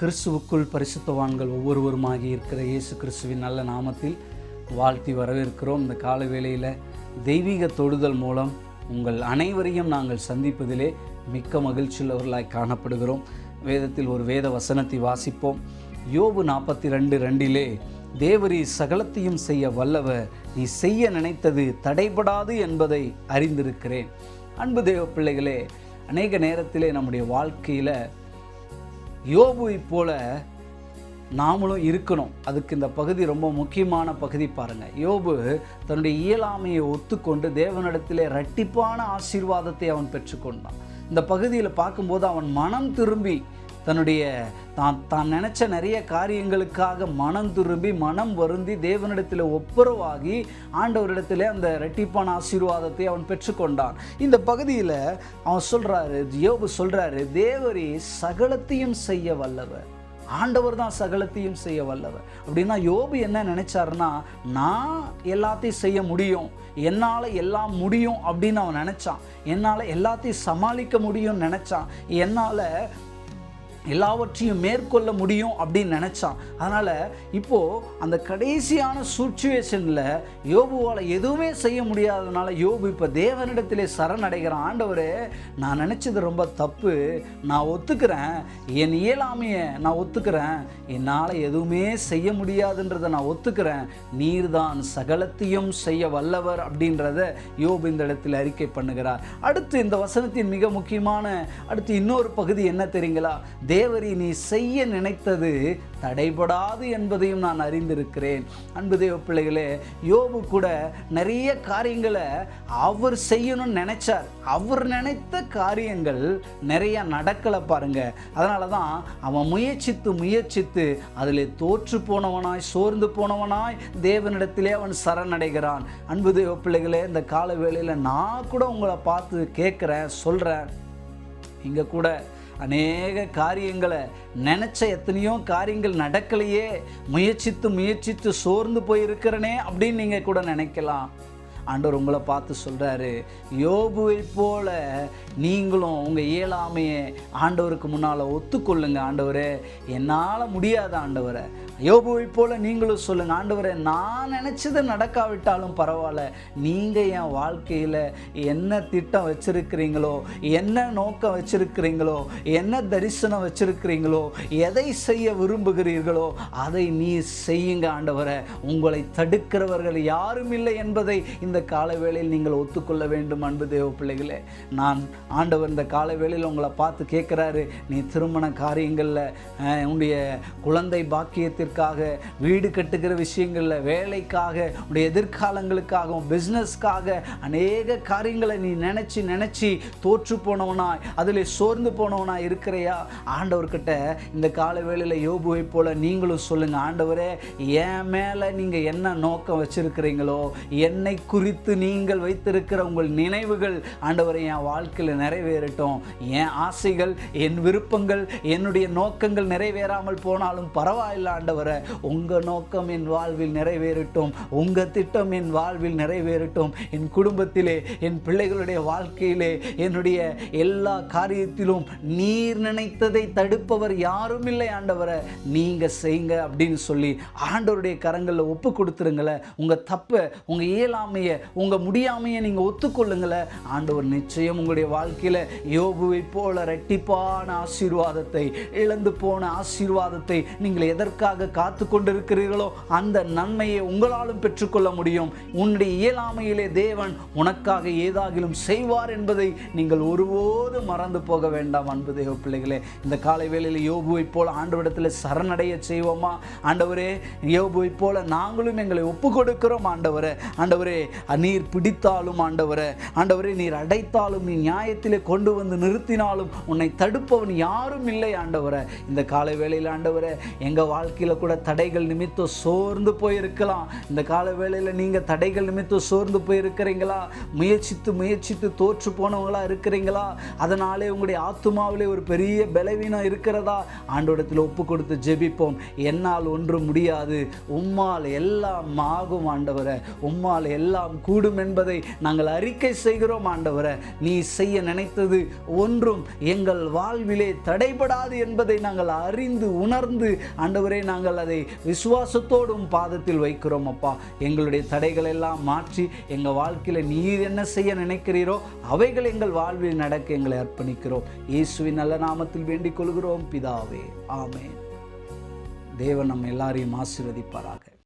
கிறிஸ்துவுக்குள் பரிசுத்தவான்கள் ஒவ்வொருவருமாகி இருக்கிற இயேசு கிறிஸ்துவின் நல்ல நாமத்தில் வாழ்த்தி வரவேற்கிறோம். இந்த கால வேளையில் தெய்வீக தொடுதல் மூலம் உங்கள் அனைவரையும் நாங்கள் சந்திப்பதிலே மிக்க மகிழ்ச்சியுள்ளவர்களாய் காணப்படுகிறோம். வேதத்தில் ஒரு வேத வசனத்தை வாசிப்போம். யோபு நாற்பத்தி ரெண்டு ரெண்டிலே தேவரி சகலத்தையும் செய்ய வல்லவர் நீ செய்ய நினைத்தது தடைபடாது என்பதை அறிந்திருக்கிறேன். அன்பு தேவ பிள்ளைகளே அநேக நேரத்திலே நம்முடைய வாழ்க்கையில் யோபுவை போல நாமளும் இருக்கணும். அதுக்கு இந்த பகுதி ரொம்ப முக்கியமான பகுதி பாருங்கள் யோபு தன்னுடைய இயலாமையை ஒத்துக்கொண்டு தேவனிடத்திலே ரட்டிப்பான ஆசீர்வாதத்தை அவன் பெற்றுக்கொண்டான். இந்த பகுதியில் பார்க்கும்போது அவன் மனம் திரும்பி தன்னுடைய தான் தான் நினச்ச நிறைய காரியங்களுக்காக மனம் துரும்பி மனம் வருந்தி தேவனிடத்தில் ஒப்புரவாகி ஆண்டவரிடத்தில் அந்த ரெட்டிப்பான ஆசீர்வாதத்தை அவன் பெற்றுக்கொண்டான். இந்த பகுதியில் அவன் சொல்கிறாரு யோபு சொல்கிறாரு தேவரி சகலத்தையும் செய்ய வல்லவர். ஆண்டவர் தான் சகலத்தையும் செய்ய வல்லவர். அப்படின்னா யோபு என்ன நினைச்சாருன்னா நான் எல்லாத்தையும் செய்ய முடியும் என்னால் எல்லாம் முடியும் அப்படின்னு அவன் நினச்சான். என்னால் எல்லாத்தையும் சமாளிக்க முடியும்னு நினச்சான். என்னால் எல்லாவற்றையும் மேற்கொள்ள முடியும் அப்படின்னு நினச்சான். அதனால் இப்போது அந்த கடைசியான சுச்சுவேஷனில் யோபுவால் எதுவுமே செய்ய முடியாததுனால யோபு இப்போ தேவனிடத்திலே சரணடைகிறான். ஆண்டவர் நான் நினச்சது ரொம்ப தப்பு. நான் ஒத்துக்கிறேன். என் இயலாமையை நான் ஒத்துக்கிறேன். என்னால் எதுவுமே செய்ய முடியாதுன்றதை நான் ஒத்துக்கிறேன். நீர்தான் சகலத்தையும் செய்ய வல்லவர் அப்படின்றத யோபு இந்த இடத்தில் அறிக்கை பண்ணுகிறார். அடுத்து இந்த வசனத்தின் மிக முக்கியமான அடுத்து இன்னொரு பகுதி என்ன தெரியுங்களா? தேவரி நீ செய்ய நினைத்தது தடைபடாது என்பதையும் நான் அறிந்திருக்கிறேன். அன்பு தேவ பிள்ளைகளே யோபு கூட நிறைய காரியங்களை அவர் செய்யணும்னு நினைச்சார். அவர் நினைத்த காரியங்கள் நிறைய நடக்கலை பாருங்க. அதனால தான் அவன் முயற்சித்து முயற்சித்து அதில் தோற்று போனவனாய் சோர்ந்து போனவனாய் தேவனிடத்திலே அவன் சரணடைகிறான். அன்பு தேவ பிள்ளைகளே இந்த கால வேளையில் நான் கூட உங்களை பார்த்து கேட்குறேன் சொல்கிறேன் இங்கே கூட அநேக காரியங்களை நினச்ச எத்தனையோ காரியங்கள் நடக்கலையே முயற்சித்து முயற்சித்து சோர்ந்து போயிருக்கிறனே அப்படின்னு நீங்கள் கூட நினைக்கலாம். ஆண்டவர் உங்களை பார்த்து சொல்கிறாரு யோபுவை போல நீங்களும் உங்கள் இயலாமையை ஆண்டவருக்கு முன்னால் ஒத்துக்கொள்ளுங்க ஆண்டவரே. என்னால் முடியாத ஆண்டவரை. யோபுவை போல நீங்களும் சொல்லுங்கள் ஆண்டவரே நான் நினச்சது நடக்காவிட்டாலும் பரவாயில்ல. நீங்கள் என் வாழ்க்கையில் என்ன திட்டம் வச்சுருக்கிறீங்களோ என்ன நோக்கம் வச்சுருக்கிறீங்களோ என்ன தரிசனம் வச்சுருக்கிறீங்களோ எதை செய்ய விரும்புகிறீர்களோ அதை நீ செய்யுங்க ஆண்டவரை. உங்களை தடுக்கிறவர்கள் யாரும் இல்லை என்பதை இந்த கால வேளையில் நீங்கள் ஒத்துக்கொள்ள வேண்டும் அன்பு தேவ பிள்ளைகளே. நான் ஆண்டவர் இந்த காலவேளையில் உங்களை பார்த்து கேட்குறாரு நீ திருமண காரியங்களில் உன்னுடைய குழந்தை பாக்கியத்திற்காக வீடு கட்டுகிற விஷயங்களில் வேலைக்காக உன்னுடைய எதிர்காலங்களுக்காகவும் பிஸ்னஸ்க்காக அநேக காரியங்களை நீ நினச்சி நினச்சி தோற்று போனவனாய் அதில் சோர்ந்து போனவனாய் இருக்கிறையா? ஆண்டவர்கிட்ட இந்த காலவேளையில் யோபுவை போல் நீங்களும் சொல்லுங்கள் ஆண்டவரே என் மேலே நீங்கள் என்ன நோக்கம் வச்சுருக்கிறீங்களோ என்னை குறித்து நீங்கள் வைத்திருக்கிற உங்கள் நினைவுகள் ஆண்டவரை என் வாழ்க்கையில் நிறைவேறட்டும். என் ஆசைகள் என் விருப்பங்கள் என்னுடைய நோக்கங்கள் நிறைவேறாமல் போனாலும் பரவாயில்ல ஆண்டவரை. உங்கள் நோக்கம் என் வாழ்வில் நிறைவேறட்டும். உங்கள் திட்டம் என் வாழ்வில் நிறைவேறட்டும். என் குடும்பத்திலே என் பிள்ளைகளுடைய வாழ்க்கையிலே என்னுடைய எல்லா காரியத்திலும் நீர் நினைத்ததை தடுப்பவர் யாரும் இல்லை ஆண்டவரை. நீங்கள் செய்யுங்க அப்படின்னு சொல்லி ஆண்டவருடைய கரங்களில் ஒப்பு கொடுத்துருங்களேன். உங்கள் தப்பை உங்கள் இயலாமையை உங்கள் முடியாமையை நீங்கள் ஒத்துக்கொள்ளுங்களேன். ஆண்டவர் நிச்சயம் உங்களுடைய வாழ்க்கையில் யோபுவை போல ரெட்டிப்பான ஆசீர்வாதத்தை இழந்து போன ஆசீர்வாதத்தை நீங்கள் எதற்காக காத்து கொண்டிருக்கிறீர்களோ அந்த நன்மையை உங்களாலும் பெற்றுக்கொள்ள முடியும். உன்னுடைய இயலாமையிலே தேவன் உனக்காக ஏதாகிலும் செய்வார் என்பதை நீங்கள் ஒருபோது மறந்து போக வேண்டாம் அன்பு தேவ பிள்ளைகளே. இந்த காலை வேளையில் யோபுவை போல ஆண்டவரிடத்தில் சரணடைய செய்வோமா? ஆண்டவரே யோபுவை போல நாங்களும் எங்களை ஒப்பு கொடுக்கிறோம் ஆண்டவரே. ஆண்டவரே நீர் பிடித்தாலும் ஆண்டவரே. ஆண்டவரே நீர் அடைத்தாலும் நீ நியாயத்திலே கொண்டு வந்து நிறுத்தினாலும் உன்னை தடுப்பவன் யாரும் இல்லை ஆண்டவரை. இந்த காலை வேளையில் ஆண்டவரை எங்கள் வாழ்க்கையில் கூட தடைகள் நிமித்தம் சோர்ந்து போயிருக்கலாம். இந்த கால வேளையில் நீங்கள் தடைகள் நிமித்தம் சோர்ந்து போயிருக்கிறீங்களா? முயற்சித்து முயற்சித்து தோற்று போனவங்களா இருக்கிறீங்களா? அதனாலே உங்களுடைய ஆத்துமாவிலே ஒரு பெரிய பலவீனம் இருக்கிறதா? ஆண்டோடத்தில் ஒப்பு கொடுத்து ஜெபிப்போம். என்னால் ஒன்றும் முடியாது. உம்மால் எல்லாம் ஆகும் ஆண்டவரை. உம்மால் எல்லாம் எல்லாம் கூடும் என்பதை நாங்கள் அறிக்கை செய்கிறோம் ஆண்டவரை. நீ செய்ய நினைத்தது ஒன்றும் எங்கள் வாழ்விலே தடைபடாது என்பதை நாங்கள் அறிந்து உணர்ந்து ஆண்டவரே நாங்கள் அதை விசுவாசத்தோடும் பாதத்தில் வைக்கிறோம் அப்பா. எங்களுடைய தடைகள் எல்லாம் மாற்றி எங்கள் வாழ்க்கையில் நீர் என்ன செய்ய நினைக்கிறீரோ அவைகள் எங்கள் வாழ்வில் நடக்க எங்களை அர்ப்பணிக்கிறோம். இயேசுவின் நல்ல நாமத்தில் வேண்டிக் கொள்கிறோம் பிதாவே. ஆமே தேவன் நம்ம எல்லாரையும் ஆசிர்வதிப்பாராக.